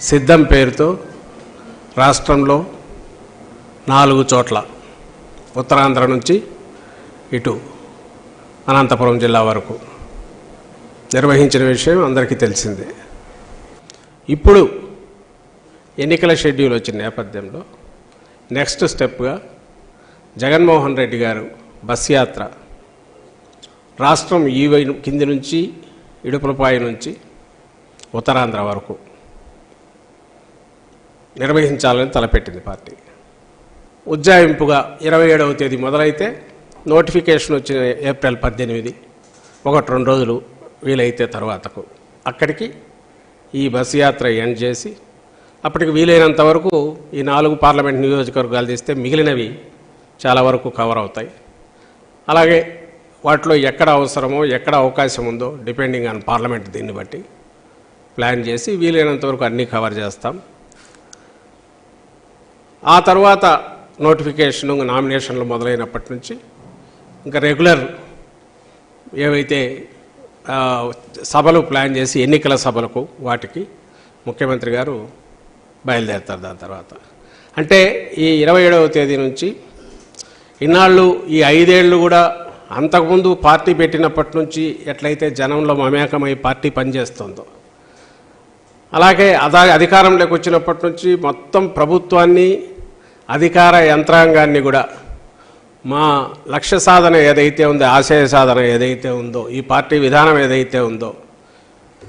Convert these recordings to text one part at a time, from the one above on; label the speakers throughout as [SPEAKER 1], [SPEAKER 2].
[SPEAKER 1] సిద్ధం పేరుతో రాష్ట్రంలో నాలుగు చోట్ల ఉత్తరాంధ్ర నుంచి ఇటు అనంతపురం జిల్లా వరకు నిర్వహించిన విషయం అందరికీ తెలిసిందే. ఇప్పుడు ఎన్నికల షెడ్యూల్ వచ్చిన నేపథ్యంలో నెక్స్ట్ స్టెప్గా జగన్మోహన్ రెడ్డి గారు బస్ యాత్ర రాష్ట్రం ఈ కింది నుంచి ఇడుపులపాయ నుంచి ఉత్తరాంధ్ర వరకు నిర్వహించాలని తలపెట్టింది పార్టీ. ఉజ్జాయింపుగా ఇరవై ఏడవ తేదీ మొదలైతే నోటిఫికేషన్ వచ్చిన ఏప్రిల్ పద్దెనిమిది ఒకటి రెండు రోజులు వీలైతే తర్వాతకు. అక్కడికి ఈ బస్సు యాత్ర ఎండ్ చేసి అప్పటికి వీలైనంత వరకు ఈ నాలుగు పార్లమెంట్ నియోజకవర్గాలు తీస్తే మిగిలినవి చాలా వరకు కవర్ అవుతాయి. అలాగే వాటిలో ఎక్కడ అవసరమో ఎక్కడ అవకాశం ఉందో డిపెండింగ్ ఆన్ పార్లమెంట్ దీన్ని బట్టి ప్లాన్ చేసి వీలైనంత వరకు అన్నీ కవర్ చేస్తాం. ఆ తర్వాత నోటిఫికేషన్ నామినేషన్లు మొదలైనప్పటి నుంచి ఇంకా రెగ్యులర్ ఏవైతే సభలు ప్లాన్ చేసి ఎన్నికల సభలకు వాటికి ముఖ్యమంత్రి గారు బయలుదేరుతారు దాని తర్వాత. అంటే ఈ ఇరవై ఏడవ తేదీ నుంచి ఇన్నాళ్ళు ఈ ఐదేళ్ళు కూడా అంతకుముందు పార్టీ పెట్టినప్పటి నుంచి ఎట్లయితే జనంలో మమేకమై పార్టీ పనిచేస్తుందో అలాగే అదా అధికారంలోకి వచ్చినప్పటి నుంచి మొత్తం ప్రభుత్వాన్ని అధికార యంత్రాంగాన్ని కూడా మా లక్ష్య సాధన ఏదైతే ఉందో ఆశయ సాధన ఏదైతే ఉందో ఈ పార్టీ విధానం ఏదైతే ఉందో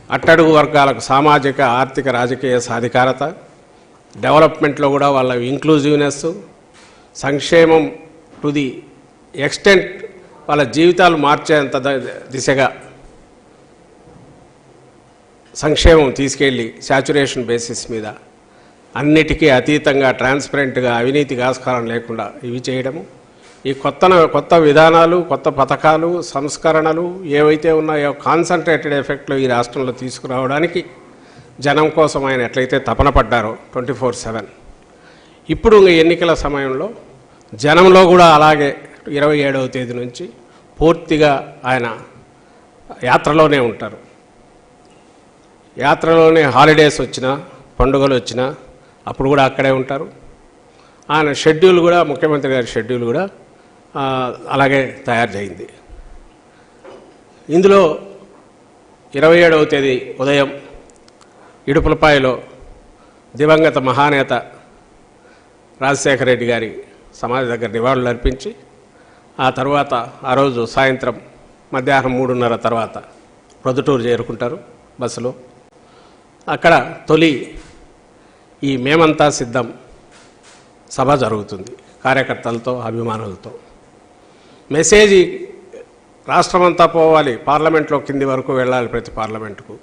[SPEAKER 1] అట్టడుగు వర్గాలకు సామాజిక ఆర్థిక రాజకీయ సాధికారత డెవలప్మెంట్లో కూడా వాళ్ళ ఇంక్లూజివ్నెస్ సంక్షేమం టు ది ఎక్స్టెంట్ వాళ్ళ జీవితాలు మార్చేంత దిశగా సంక్షేమం తీసుకెళ్ళి శాచురేషన్ బేసిస్ మీద అన్నిటికీ అతీతంగా ట్రాన్స్పరెంట్గా అవినీతి ఆస్కారం లేకుండా ఇవి చేయడము. ఈ కొత్త కొత్త విధానాలు కొత్త పథకాలు సంస్కరణలు ఏవైతే ఉన్నాయో కాన్సన్ట్రేటెడ్ ఎఫెక్ట్లు ఈ రాష్ట్రంలో తీసుకురావడానికి జనం కోసం ఆయన ఎట్లయితే తపన పడ్డారో ట్వంటీ ఫోర్ సెవెన్. ఇప్పుడు ఎన్నికల సమయంలో జనంలో కూడా అలాగే ఇరవై ఏడవ తేదీ నుంచి పూర్తిగా ఆయన యాత్రలోనే ఉంటారు. యాత్రలోనే హాలిడేస్ వచ్చినా పండుగలు వచ్చినా అప్పుడు కూడా అక్కడే ఉంటారు. ఆయన షెడ్యూల్ కూడా ముఖ్యమంత్రి గారి షెడ్యూల్ కూడా అలాగే తయారు చేయింది ఇందులో ఇరవై ఏడవ తేదీ ఉదయం ఇడుపులపాయలో దివంగత మహానేత రాజశేఖర రెడ్డి గారి సమాధి దగ్గర నివాళులు అర్పించి ఆ తర్వాత ఆ రోజు సాయంత్రం మధ్యాహ్నం మూడున్నర తర్వాత ప్రొద్దుటూరు చేరుకుంటారు బస్సులో. అక్కడ తొలి ఈ మేమంతా సిద్ధం. సభ జరుగుతుంది. కార్యకర్తలతో అభిమానులతో. మెసేజ్ రాష్ట్రమంతా పోవాలి. పార్లమెంట్లో కింది వరకు వెళ్ళాలి ప్రతి పార్లమెంటుకు.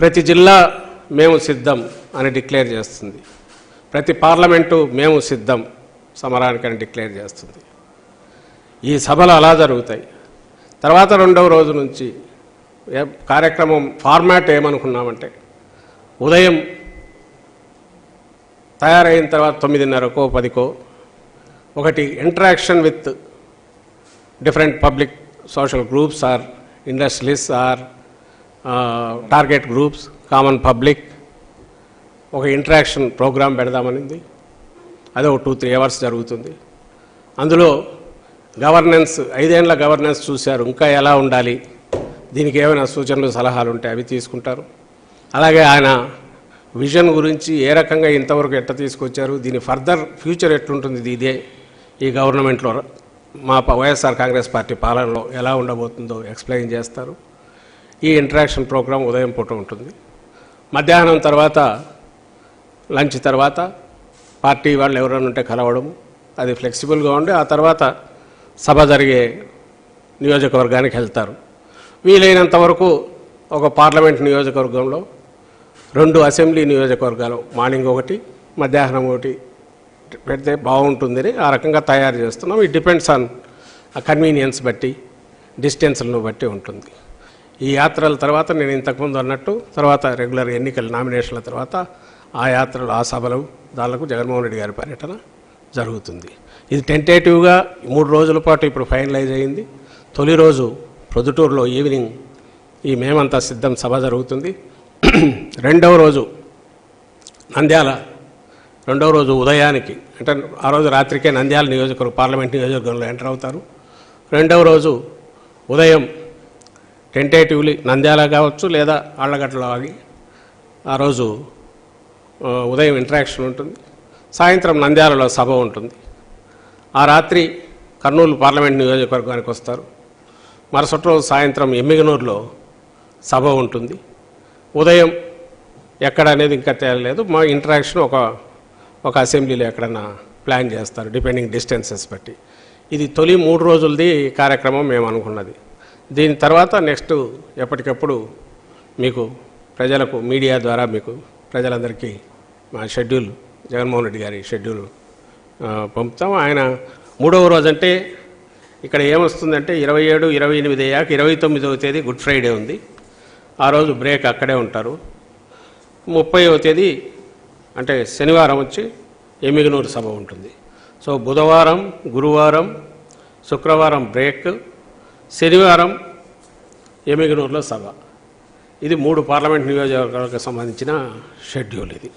[SPEAKER 1] ప్రతి జిల్లా మేము సిద్ధం అని డిక్లేర్ చేస్తుంది. ప్రతి పార్లమెంటు మేము సిద్ధం సమరానికని డిక్లేర్ చేస్తుంది. ఈ సభలు అలా జరుగుతాయి. తర్వాత రెండవ రోజు నుంచి కార్యక్రమం ఫార్మాట్ ఏమనుకున్నామంటే ఉదయం తయారైన తర్వాత తొమ్మిదిన్నరకో పదికో ఒకటి interaction with different public social groups or industries or target groups common public ఒక ఇంటరాక్షన్ ప్రోగ్రాం పెడదామనింది. అది ఒక టూ త్రీ అవర్స్ జరుగుతుంది. అందులో గవర్నెన్స్ ఐదేళ్ళ గవర్నెన్స్ చూశారు. ఇంకా ఎలా ఉండాలి? దీనికి ఏమైనా సూచనలు సలహాలు ఉంటే అవి తీసుకుంటారు. అలాగే ఆయన విజన్ గురించి ఏ రకంగా ఇంతవరకు ఎట్ట తీసుకొచ్చారు దీని ఫర్దర్ ఫ్యూచర్ ఎట్లుంటుంది ఇది ఇదే ఈ గవర్నమెంట్లో మా వైఎస్ఆర్ కాంగ్రెస్ పార్టీ పాలనలో ఎలా ఉండబోతుందో ఎక్స్ప్లెయిన్ చేస్తారు. ఈ ఇంటరాక్షన్ ప్రోగ్రాం ఉదయం పూట ఉంటుంది. మధ్యాహ్నం తర్వాత లంచ్ తర్వాత పార్టీ వాళ్ళు ఎవరైనా ఉంటే కలవడము అది ఫ్లెక్సిబుల్గా ఉండి ఆ తర్వాత సభ జరిగే నియోజకవర్గానికి వెళ్తారు. వీలైనంత వరకు ఒక పార్లమెంట్ నియోజకవర్గంలో రెండు అసెంబ్లీ నియోజకవర్గాలు మార్నింగ్ ఒకటి మధ్యాహ్నం ఒకటి పెడితే బాగుంటుందని ఆ రకంగా తయారు చేస్తున్నాం. ఇట్ డిపెండ్స్ ఆన్ ఆ కన్వీనియన్స్ బట్టి డిస్టెన్స్లను బట్టి ఉంటుంది. ఈ యాత్రల తర్వాత నేను ఇంతకుముందు అన్నట్టు తర్వాత రెగ్యులర్ ఎన్నికల నామినేషన్ల తర్వాత ఆ యాత్రలు ఆ సభలు దానికి జగన్మోహన్ రెడ్డి గారి పర్యటన జరుగుతుంది. ఇది టెంటేటివ్గా మూడు రోజుల పాటు ఇప్పుడు ఫైనలైజ్ అయింది. తొలి రోజు ప్రొద్దుటూరులో ఈవినింగ్ ఈ మేమంతా సిద్ధం సభ జరుగుతుంది. రెండవ రోజు నంద్యాల రెండవ రోజు ఉదయానికి అంటే ఆ రోజు రాత్రికే నంద్యాల నియోజకవర్గం పార్లమెంట్ నియోజకవర్గంలో ఎంటర్ అవుతారు. రెండవ రోజు ఉదయం టెంటేటివ్లీ నంద్యాల కావచ్చు లేదా ఆళ్ళగడ్డలో ఆగి ఆ రోజు ఉదయం ఇంటరాక్షన్ ఉంటుంది. సాయంత్రం నంద్యాలలో సభ ఉంటుంది. ఆ రాత్రి కర్నూలు పార్లమెంట్ నియోజకవర్గానికి వస్తారు. మరుసటి రోజు సాయంత్రం ఎమ్మిగనూరులో సభ ఉంటుంది. ఉదయం ఎక్కడ అనేది ఇంకా తేలలేదు. మా ఇంటరాక్షన్ ఒక ఒక అసెంబ్లీలో ఎక్కడన్నా ప్లాన్ చేస్తారు డిపెండింగ్ డిస్టెన్సెస్ బట్టి. ఇది తొలి మూడు రోజులది కార్యక్రమం మేము అనుకున్నది. దీని తర్వాత నెక్స్ట్ ఎప్పటికప్పుడు మీకు ప్రజలకు మీడియా ద్వారా మీకు ప్రజలందరికీ మా షెడ్యూల్ జగన్మోహన్ రెడ్డి గారి షెడ్యూల్ పంపుతాం. ఆయన మూడవ రోజు అంటే ఇక్కడ ఏమొస్తుందంటే ఇరవై ఏడు ఇరవై ఎనిమిది అయ్యాక ఇరవై తొమ్మిదవ తేదీ గుడ్ ఫ్రైడే ఉంది. ఆ రోజు బ్రేక్ అక్కడే ఉంటారు. ముప్పైవ తేదీ అంటే శనివారం వచ్చి ఎమిగనూరు సభ ఉంటుంది. సో బుధవారం గురువారం శుక్రవారం బ్రేక్ శనివారం ఎమిగనూరులో సభ. ఇది మూడు పార్లమెంట్ నియోజకవర్గాలకు సంబంధించిన షెడ్యూల్ ఇది.